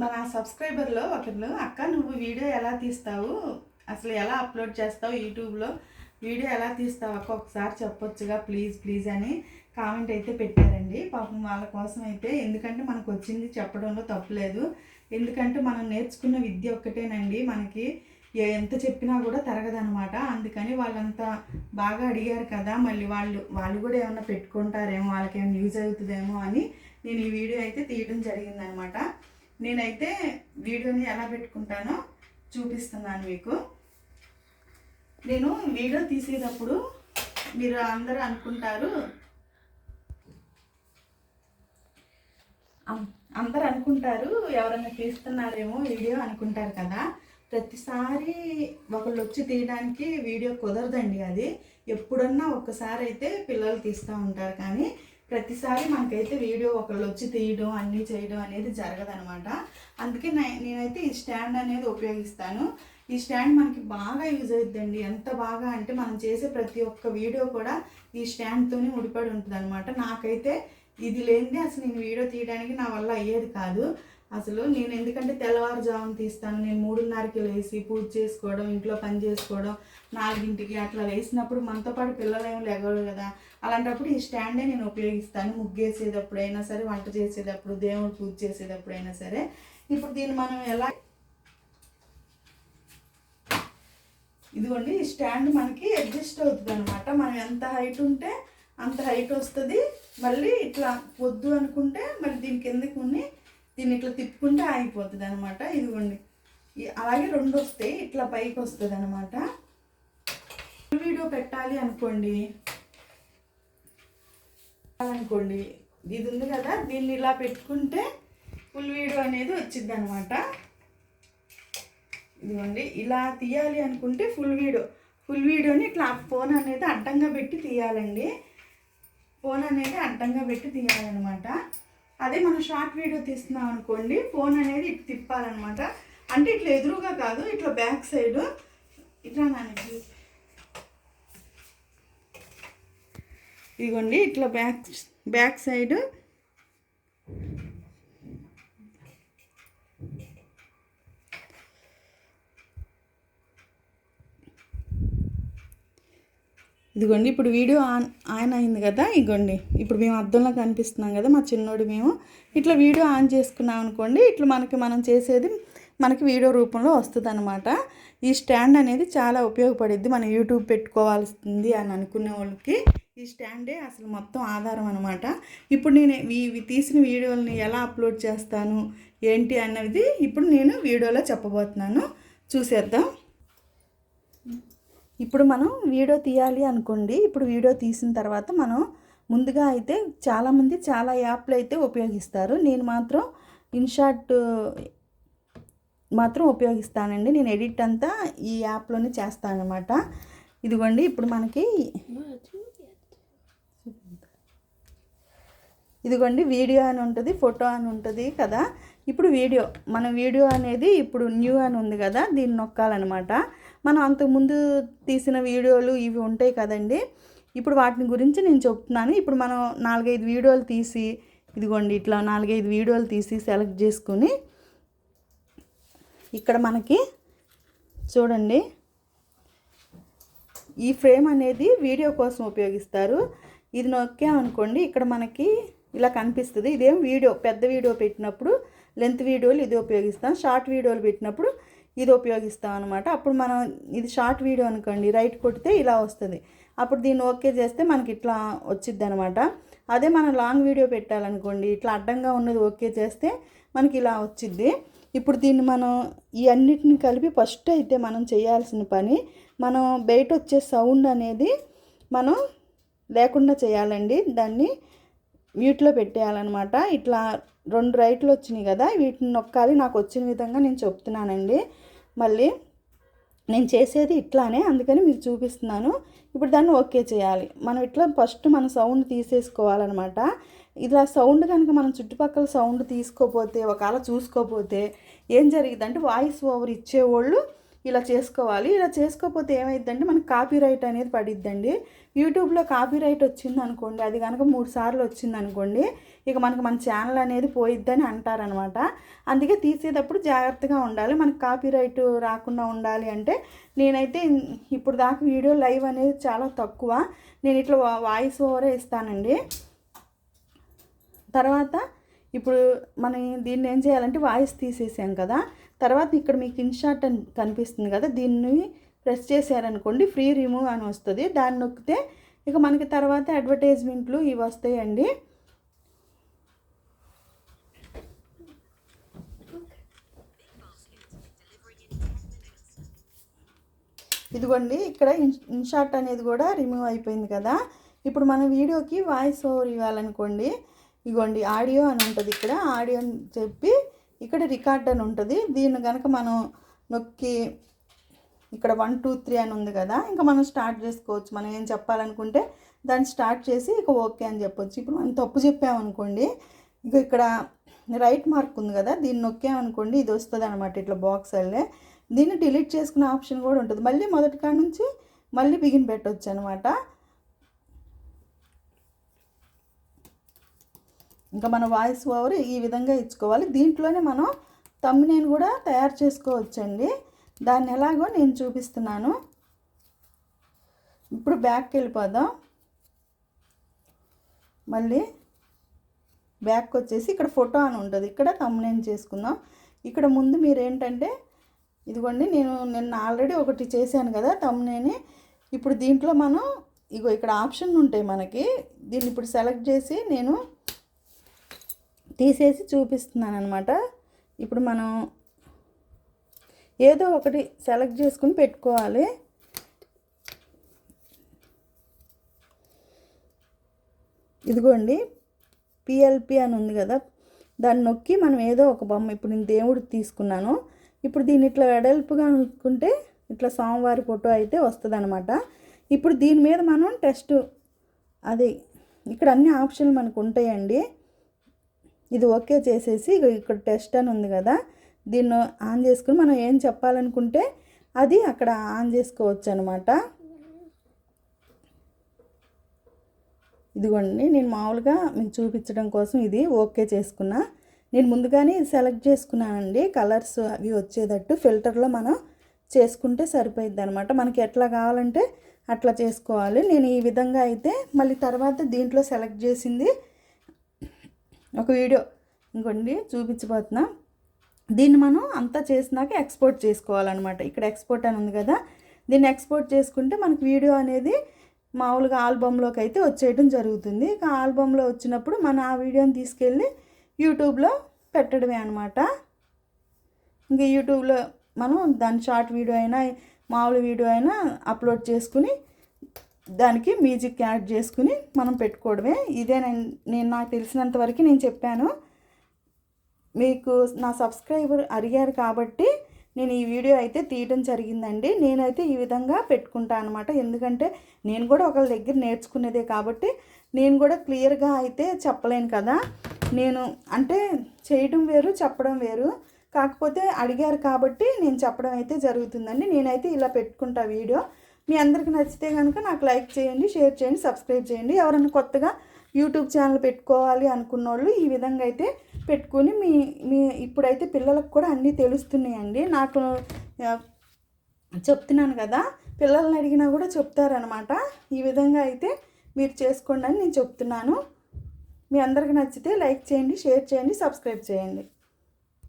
మన సబ్స్క్రైబర్లో ఒకళ్ళు అక్క నువ్వు వీడియో ఎలా తీస్తావు? అసలు ఎలా అప్లోడ్ చేస్తావు యూట్యూబ్లో? వీడియో ఎలా తీస్తావు? అక్క ఒకసారి చెప్పొచ్చుగా ప్లీజ్ ప్లీజ్ అని కామెంట్ అయితే పెట్టారండి. పాపం వాళ్ళ కోసం అయితే ఎందుకంటే మనకు వచ్చింది చెప్పడంలో తప్పులేదు ఎందుకంటే మనం నేర్చుకున్న విద్య ఒక్కటేనండి. మనకి ఎంత చెప్పినా కూడా తరగదనమాట. అందుకని వాళ్ళంతా బాగా అడిగారు కదా మళ్ళీ వాళ్ళు వాళ్ళు కూడా ఏమైనా పెట్టుకుంటారేమో వాళ్ళకి ఏమైనా యూజ్ అవుతుందేమో అని నేను ఈ వీడియో అయితే తీయడం జరిగిందనమాట. నేనైతే వీడియోని ఎలా పెట్టుకుంటానో చూపిస్తున్నాను మీకు. నేను వీడియో తీసేటప్పుడు మీరు అందరూ అనుకుంటారు. అందరు అనుకుంటారు ఎవరైనా తీస్తున్నారేమో వీడియో అనుకుంటారు కదా. ప్రతిసారి ఒకళ్ళు వచ్చి తీయడానికి వీడియో కుదరదండి అది. ఎప్పుడన్నా ఒక్కసారి అయితే పిల్లలు తీస్తూ ఉంటారు కానీ ప్రతిసారి మనకైతే వీడియో ఒకళ్ళు వచ్చి తీయడం అన్నీ చేయడం అనేది జరగదనమాట అందుకే నేనైతే ఈ స్టాండ్ అనేది ఉపయోగిస్తాను. ఈ స్టాండ్ మనకి బాగా యూజ్ అవుతుందండి ఎంత బాగా అంటే మనం చేసే ప్రతి ఒక్క వీడియో కూడా ఈ స్టాండ్తోనే ముడిపడి ఉంటుంది అనమాట నాకైతే ఇది లేనిదే అసలు నేను వీడియో తీయడానికి నా వల్ల అయ్యేది కాదు. అసలు నేను ఎందుకంటే తెల్లవారుజామున తీస్తాను. నేను మూడున్నరకి లేచి పూజ చేసుకోవడం ఇంట్లో పని చేసుకోవడం నాలుగింటికి అట్లా లేచినప్పుడు మనతో పాటు పిల్లలు ఏమి లేగరు కదా. అలాంటప్పుడు ఈ స్టాండే నేను ఉపయోగిస్తాను. ముగ్గేసేటప్పుడు అయినా సరే వంట చేసేటప్పుడు దేవుడు పూజ చేసేటప్పుడు అయినా సరే. ఇప్పుడు దీన్ని మనం ఎలా ఇదిగోండి ఈ స్టాండ్ మనకి అడ్జస్ట్ అవుతుంది అనమాట మనం ఎంత హైట్ ఉంటే అంత హైట్ వస్తుంది. మళ్ళీ ఇట్లా వద్దు అనుకుంటే మళ్ళీ దీని కిందకి ఉన్ని దీన్ని ఇట్లా తిప్పుకుంటే ఆగిపోతుంది అనమాట ఇదిగోండి అలాగే రెండు వస్తాయి ఇట్లా పైకి వస్తుంది అనమాట వీడియో పెట్టాలి అనుకోండి. అనుకోండి. ఇది ఉంది కదా దీన్ని ఇలా పెట్టుకుంటే ఫుల్ వీడియో అనేది వచ్చింది అనమాట ఇదిగోండి. ఇలా తీయాలి అనుకుంటే ఫుల్ వీడియో ఫుల్ వీడియోని ఇట్లా ఫోన్ అనేది అడ్డంగా పెట్టి తీయాలండి. ఫోన్ అనేది అడ్డంగా పెట్టి తీయాలన్నమాట. అదే మనం షార్ట్ వీడియో తీస్తున్నాం అనుకోండి ఫోన్ అనేది ఇటు తిప్పాలన్నమాట. అంటే ఇట్లా ఎదురుగా కాదు ఇట్లా బ్యాక్ సైడ్. ఇట్లా నాన్నకి ఇదిగోండి ఇట్లా బ్యాక్ బ్యాక్ సైడ్ ఇదిగోండి ఇప్పుడు వీడియో ఆన్ ఆన్ అయింది కదా ఇదిగోండి. ఇప్పుడు మేము అద్దంలో కనిపిస్తున్నాం కదా మా చిన్నోడు మేము. ఇట్లా వీడియో ఆన్ చేసుకున్నాం అనుకోండి ఇట్లా మనకి మనం చేసేది మనకి వీడియో రూపంలో వస్తుంది ఈ స్టాండ్ అనేది చాలా ఉపయోగపడిద్ది మనం యూట్యూబ్ పెట్టుకోవాల్సింది అని అనుకునే వాళ్ళకి ఈ స్టాండే అసలు మొత్తం ఆధారం అనమాట ఇప్పుడు నేను ఇవి తీసిన వీడియోలని ఎలా అప్లోడ్ చేస్తాను ఏంటి అన్నది ఇప్పుడు నేను వీడియోలో చెప్పబోతున్నాను. చూసేద్దాం. ఇప్పుడు మనం వీడియో తీయాలి అనుకోండి. ఇప్పుడు వీడియో తీసిన తర్వాత మనం ముందుగా అయితే చాలామంది చాలా యాప్లు అయితే ఉపయోగిస్తారు. నేను మాత్రం ఇన్షార్ట్ మాత్రం ఉపయోగిస్తానండి. నేను ఎడిట్ అంతా ఈ యాప్లోనే చేస్తానమాట ఇదిగోండి ఇప్పుడు మనకి ఇదిగోండి వీడియో అని ఉంటుంది ఫోటో అని ఉంటుంది కదా. ఇప్పుడు వీడియో మన వీడియో అనేది ఇప్పుడు న్యూ అని ఉంది కదా దీన్ని నొక్కాలన్నమాట. మనం అంతకుముందు తీసిన వీడియోలు ఇవి ఉంటాయి కదండి. ఇప్పుడు వాటిని గురించి నేను చెప్తున్నాను. ఇప్పుడు మనం నాలుగైదు వీడియోలు తీసి ఇదిగోండి ఇట్లా నాలుగైదు వీడియోలు తీసి సెలెక్ట్ చేసుకుని ఇక్కడ మనకి చూడండి. ఈ ఫ్రేమ్ అనేది వీడియో కోసం ఉపయోగిస్తారు. ఇది నొక్కామనుకోండి ఇక్కడ మనకి ఇలా కనిపిస్తుంది. ఇదేం వీడియో పెద్ద వీడియో పెట్టినప్పుడు లెంత్ వీడియోలు ఇది ఉపయోగిస్తాం. షార్ట్ వీడియోలు పెట్టినప్పుడు ఇది ఉపయోగిస్తాం అనమాట అప్పుడు మనం ఇది షార్ట్ వీడియో అనుకోండి రైట్ కొడితే ఇలా వస్తుంది. అప్పుడు దీన్ని ఓకే చేస్తే మనకి ఇట్లా వచ్చిద్ది అనమాట అదే మనం లాంగ్ వీడియో పెట్టాలనుకోండి ఇట్లా అడ్డంగా ఉన్నది ఓకే చేస్తే మనకి ఇలా వచ్చిద్ది. ఇప్పుడు దీన్ని మనం ఈ అన్నిటిని కలిపి ఫస్ట్ అయితే మనం చేయాల్సిన పని మనం బయట వచ్చే సౌండ్ అనేది మనం లేకుండా చేయాలండి. దాన్ని మ్యూట్లో పెట్టేయాలన్నమాట. ఇట్లా రెండు రైట్లు వచ్చినాయి కదా వీటిని నొక్కాలి. నాకు వచ్చిన విధంగా నేను చెప్తున్నానండి. మళ్ళీ నేను చేసేది ఇట్లానే అందుకని మీకు చూపిస్తున్నాను. ఇప్పుడు దాన్ని ఓకే చేయాలి. మనం ఇట్లా ఫస్ట్ మన సౌండ్ తీసేసుకోవాలన్నమాట. ఇలా సౌండ్ కనుక మనం చుట్టుపక్కల సౌండ్ తీసుకోపోతే ఒకవేళ చూసుకోపోతే ఏం జరిగిందంటే వాయిస్ ఓవర్ ఇచ్చేవాళ్ళు ఇలా చేసుకోవాలి. ఇలా చేసుకోకపోతే ఏమైందంటే మనకు కాపీ రైట్ అనేది పడిద్దండి. యూట్యూబ్లో కాపీ రైట్ వచ్చింది అనుకోండి అది కనుక మూడు సార్లు వచ్చింది అనుకోండి ఇక మనకు మన ఛానల్ అనేది పోయిద్దని అంటారనమాట. అందుకే తీసేటప్పుడు జాగ్రత్తగా ఉండాలి. మనకు కాపీ రైట్ రాకుండా ఉండాలి అంటే నేనైతే ఇప్పుడు దాకా వీడియో లైవ్ అనేది చాలా తక్కువ. నేను ఇట్లా వాయిస్ ఓవరే ఇస్తానండి. తర్వాత ఇప్పుడు మనం దీన్ని ఏం చేయాలంటే వాయిస్ తీసేసాం కదా తర్వాత ఇక్కడ మీకు ఇన్షాట్ అని కనిపిస్తుంది కదా దీన్ని ప్రెస్ చేశారనుకోండి ఫ్రీ రిమూవ్ అని వస్తుంది. దాన్ని నొక్కితే ఇక మనకి తర్వాత అడ్వర్టైజ్మెంట్లు ఇవి వస్తాయండి. ఇదిగోండి ఇక్కడ ఇన్షాట్ అనేది కూడా రిమూవ్ అయిపోయింది కదా. ఇప్పుడు మన వీడియోకి వాయిస్ ఓవర్ ఇవ్వాలనుకోండి. ఇగోండి ఆడియో అని ఉంటుంది ఇక్కడ. ఆడియో అని చెప్పి ఇక్కడ రికార్డ్ అని ఉంటుంది. దీన్ని కనుక మనం నొక్కి ఇక్కడ వన్ టూ త్రీ అని ఉంది కదా ఇంకా మనం స్టార్ట్ చేసుకోవచ్చు. మనం ఏం చెప్పాలనుకుంటే దాన్ని స్టార్ట్ చేసి ఇక ఓకే అని చెప్పొచ్చు. ఇప్పుడు మనం తప్పు చెప్పామనుకోండి ఇక ఇక్కడ రైట్ మార్క్ ఉంది కదా దీన్ని నొక్కామనుకోండి ఇది వస్తుంది అనమాట ఇట్లా బాక్స్ అల్లే. దీన్ని డిలీట్ చేసుకునే ఆప్షన్ కూడా ఉంటుంది. మళ్ళీ మొదటి కాడ నుంచి మళ్ళీ బిగిన్ పెట్టవచ్చు అనమాట ఇంకా మన వాయిస్ ఓవర్ ఈ విధంగా ఇచ్చుకోవాలి. దీంట్లోనే మనం తమ్మునేని కూడా తయారు చేసుకోవచ్చండి. దాన్ని ఎలాగో నేను చూపిస్తున్నాను. ఇప్పుడు బ్యాక్కి వెళ్ళిపోదాం. మళ్ళీ బ్యాక్ వచ్చేసి ఇక్కడ ఫోటో అని ఉంటుంది. ఇక్కడ తమ్మునేని చేసుకుందాం. ఇక్కడ ముందు మీరు ఏంటంటే ఇదిగోండి నేను నిన్న ఆల్రెడీ ఒకటి చేశాను కదా తమ్మునేని ఇప్పుడు దీంట్లో మనం ఇగో ఇక్కడ ఆప్షన్ ఉంటాయి మనకి. దీన్ని ఇప్పుడు సెలెక్ట్ చేసి నేను తీసేసి చూపిస్తున్నాను అనమాట ఇప్పుడు మనం ఏదో ఒకటి సెలెక్ట్ చేసుకుని పెట్టుకోవాలి. ఇదిగోండి పిఎల్పి అని ఉంది కదా. దాన్ని నొక్కి మనం ఏదో ఒక బొమ్మ ఇప్పుడు నేను దేవుడు తీసుకున్నాను. ఇప్పుడు దీన్ని ఇట్లా వెడల్పుగా నొక్కుంటే ఇట్లా స్వామివారి ఫోటో అయితే వస్తుంది అనమాట ఇప్పుడు దీని మీద మనం టెస్ట్ అది ఇక్కడ అన్ని ఆప్షన్లు మనకు ఉంటాయండి. ఇది ఓకే చేసేసి ఇక్కడ టెస్ట్ అని ఉంది కదా దీన్ని ఆన్ చేసుకుని మనం ఏం చెప్పాలనుకుంటే అది అక్కడ ఆన్ చేసుకోవచ్చు అనమాట ఇదిగోండి నేను మామూలుగా మీకు చూపించడం కోసం ఇది ఓకే చేసుకున్నా. నేను ముందుగానే సెలెక్ట్ చేసుకున్నానండి కలర్స్ అవి వచ్చేటట్టు ఫిల్టర్లో మనం చేసుకుంటే సరిపోయిద్ది అనమాట మనకి ఎట్లా కావాలంటే అట్లా చేసుకోవాలి. నేను ఈ విధంగా అయితే మళ్ళీ తర్వాత దీంట్లో సెలెక్ట్ చేసింది ఒక వీడియో ఇంకోండి చూపించబోతున్నా. దీన్ని మనం అంతా చేసినాక ఎక్స్పోర్ట్ చేసుకోవాలన్నమాట. ఇక్కడ ఎక్స్పోర్ట్ అని ఉంది కదా దీన్ని ఎక్స్పోర్ట్ చేసుకుంటే మనకు వీడియో అనేది మామూలుగా ఆల్బంలోకి అయితే వచ్చేయడం జరుగుతుంది. ఇక ఆల్బంలో వచ్చినప్పుడు మన ఆ వీడియోని తీసుకెళ్ళి యూట్యూబ్లో పెట్టడమే అనమాట ఇంకా యూట్యూబ్లో మనం దాని షార్ట్ వీడియో అయినా మామూలు వీడియో అయినా అప్లోడ్ చేసుకుని దానికి మ్యూజిక్ యాడ్ చేసుకుని మనం పెట్టుకోవడమే. ఇదే నేను నాకు తెలిసినంత వరకు నేను చెప్పాను. మీకు నా సబ్స్క్రైబర్ అడిగారు కాబట్టి నేను ఈ వీడియో అయితే తీయడం జరిగిందండి. నేనైతే ఈ విధంగా పెట్టుకుంటాను అనమాట ఎందుకంటే నేను కూడా ఒకళ్ళ దగ్గర నేర్చుకునేదే కాబట్టి నేను కూడా క్లియర్గా అయితే చెప్పలేను కదా. నేను అంటే చేయడం వేరు చెప్పడం వేరు. కాకపోతే అడిగారు కాబట్టి నేను చెప్పడం అయితే జరుగుతుందండి. నేనైతే ఇలా పెట్టుకుంటా వీడియో. మీ అందరికి నచ్చితే కనుక నాకు లైక్ చేయండి షేర్ చేయండి సబ్స్క్రైబ్ చేయండి. ఎవరైనా కొత్తగా యూట్యూబ్ ఛానల్ పెట్టుకోవాలి అనుకున్న వాళ్ళు ఈ విధంగా అయితే పెట్టుకుని మీ మీ ఇప్పుడైతే పిల్లలకు కూడా అన్నీ తెలుస్తున్నాయండి. నాకు చెప్తున్నాను కదా పిల్లల్ని అడిగినా కూడా చెప్తారనమాట. ఈ విధంగా అయితే మీరు చేసుకోండి అని నేను చెప్తున్నాను. మీ అందరికి నచ్చితే లైక్ చేయండి షేర్ చేయండి సబ్స్క్రైబ్ చేయండి.